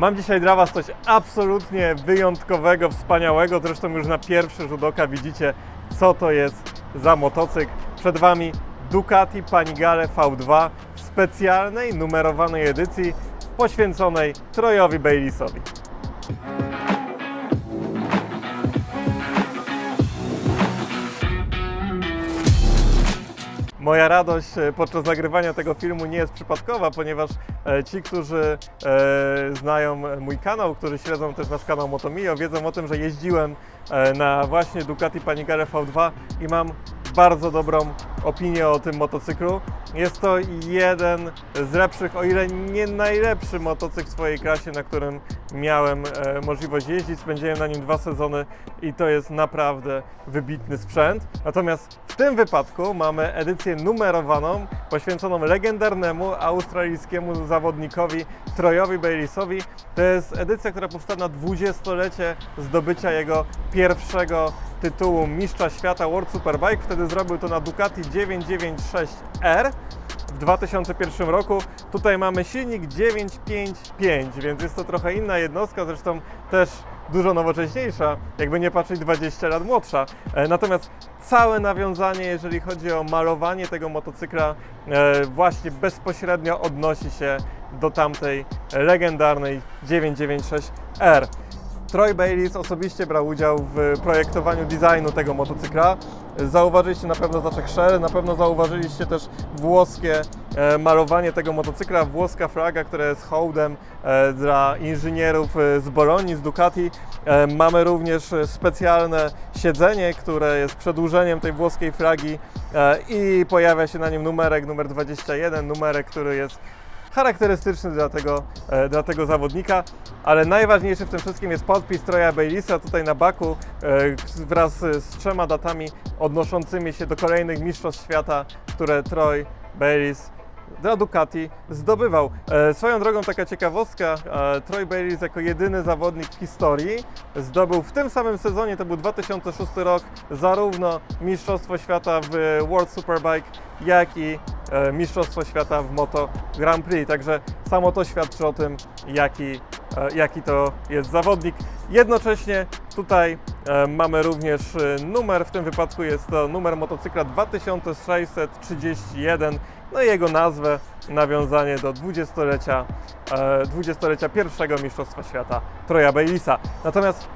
Mam dzisiaj dla Was coś absolutnie wyjątkowego, wspaniałego. Zresztą już na pierwszy rzut oka widzicie, co to jest za motocykl. Przed Wami Ducati Panigale V2 w specjalnej, numerowanej edycji poświęconej Trojowi Baylisowi. Moja radość e, podczas nagrywania tego filmu nie jest przypadkowa, ponieważ e, ci, którzy e, znają mój kanał, którzy śledzą też nasz kanał Motomio, wiedzą o tym, że jeździłem na właśnie Ducati Panigale V2 i mam bardzo dobrą opinię o tym motocyklu. Jest to jeden z lepszych, o ile nie najlepszy motocykl w swojej klasie, na którym miałem e, możliwość jeździć. Spędziłem na nim dwa sezony i to jest naprawdę wybitny sprzęt. Natomiast w tym wypadku mamy edycję numerowaną, poświęconą legendarnemu australijskiemu zawodnikowi Trojowi Baylisowi. To jest edycja, która powstała na 20-lecie zdobycia jego pierwszego tytułu Mistrza Świata World Superbike. Wtedy zrobił to na Ducati 996R w 2001 roku. Tutaj mamy silnik 955, więc jest to trochę inna jednostka, zresztą też dużo nowocześniejsza, jakby nie patrzeć 20 lat młodsza. E, Natomiast całe nawiązanie, jeżeli chodzi o malowanie tego motocykla, e, właśnie bezpośrednio odnosi się do tamtej legendarnej 996R. Troy Bayliss osobiście brał udział w projektowaniu designu tego motocykla. Zauważyliście na pewno znaczek Shell, na pewno zauważyliście też włoskie e, malowanie tego motocykla, włoska flaga, która jest hołdem e, dla inżynierów e, z Bolonii, z Ducati. Mamy również specjalne siedzenie, które jest przedłużeniem tej włoskiej flagi e, i pojawia się na nim numerek, numer 21, numerek, który jest charakterystyczny dla tego, e, dla tego zawodnika, ale najważniejszy w tym wszystkim jest podpis Troja Baylisa tutaj na baku e, wraz z trzema datami odnoszącymi się do kolejnych mistrzostw świata, które Troy Baylis dla Ducati zdobywał. E, swoją drogą taka ciekawostka, e, Troy Bayliss jako jedyny zawodnik w historii zdobył w tym samym sezonie, to był 2006 rok, zarówno Mistrzostwo Świata w World Superbike, jak i e, Mistrzostwo Świata w Moto Grand Prix. Także samo to świadczy o tym, jaki, jaki to jest zawodnik. Jednocześnie tutaj mamy również e, numer, w tym wypadku jest to numer motocykla 2631, no i jego nazwę, nawiązanie do 20-lecia, e, 20-lecia pierwszego Mistrzostwa Świata Troja Baylisa. Natomiast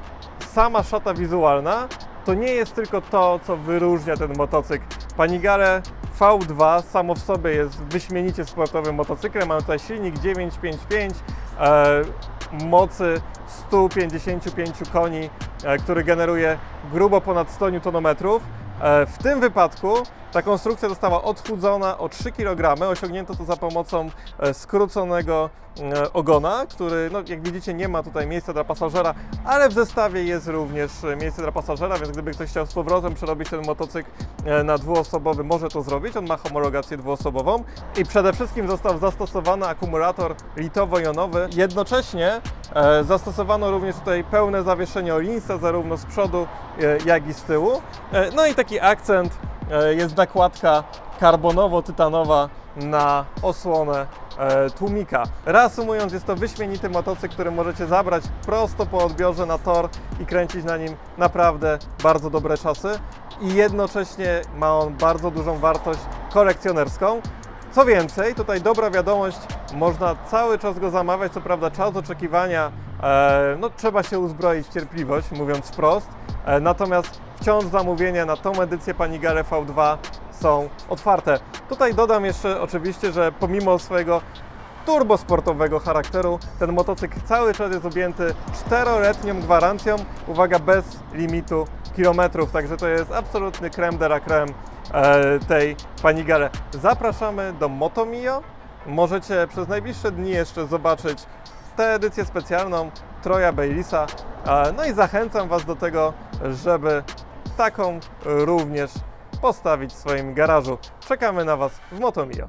sama szata wizualna to nie jest tylko to, co wyróżnia ten motocykl. Panigale V2 samo w sobie jest wyśmienicie sportowym motocyklem. Mamy tutaj silnik 955, e, mocy 155 koni, e, który generuje grubo ponad 100 Nm. E, W tym wypadku ta konstrukcja została odchudzona o 3 kg. Osiągnięto to za pomocą e, skróconego e, ogona, który, no, jak widzicie, nie ma tutaj miejsca dla pasażera, ale w zestawie jest również e, miejsce dla pasażera, więc gdyby ktoś chciał z powrotem przerobić ten motocykl na dwuosobowy, może to zrobić. On ma homologację dwuosobową i przede wszystkim został zastosowany akumulator litowo-jonowy. Jednocześnie zastosowano również tutaj pełne zawieszenie Olinsa, zarówno z przodu, jak i z tyłu. No i taki akcent jest nakładka karbonowo-tytanowa na osłonę e, tłumika. Reasumując, jest to wyśmienity motocykl, który możecie zabrać prosto po odbiorze na tor i kręcić na nim naprawdę bardzo dobre czasy i jednocześnie ma on bardzo dużą wartość kolekcjonerską. Co więcej, tutaj dobra wiadomość, można cały czas go zamawiać, co prawda czas oczekiwania, e, no trzeba się uzbroić w cierpliwość, mówiąc wprost, e, natomiast wciąż zamówienia na tą edycję Panigale V2 są otwarte. Tutaj dodam jeszcze oczywiście, że pomimo swojego turbosportowego charakteru, ten motocykl cały czas jest objęty czteroletnią gwarancją, uwaga, bez limitu kilometrów, także to jest absolutny creme de la creme e, tej Panigale. Zapraszamy do Motomio. Możecie przez najbliższe dni jeszcze zobaczyć tę edycję specjalną Troja Baylisa. E, No i zachęcam Was do tego, żeby taką również postawić w swoim garażu. Czekamy na Was w Motomio.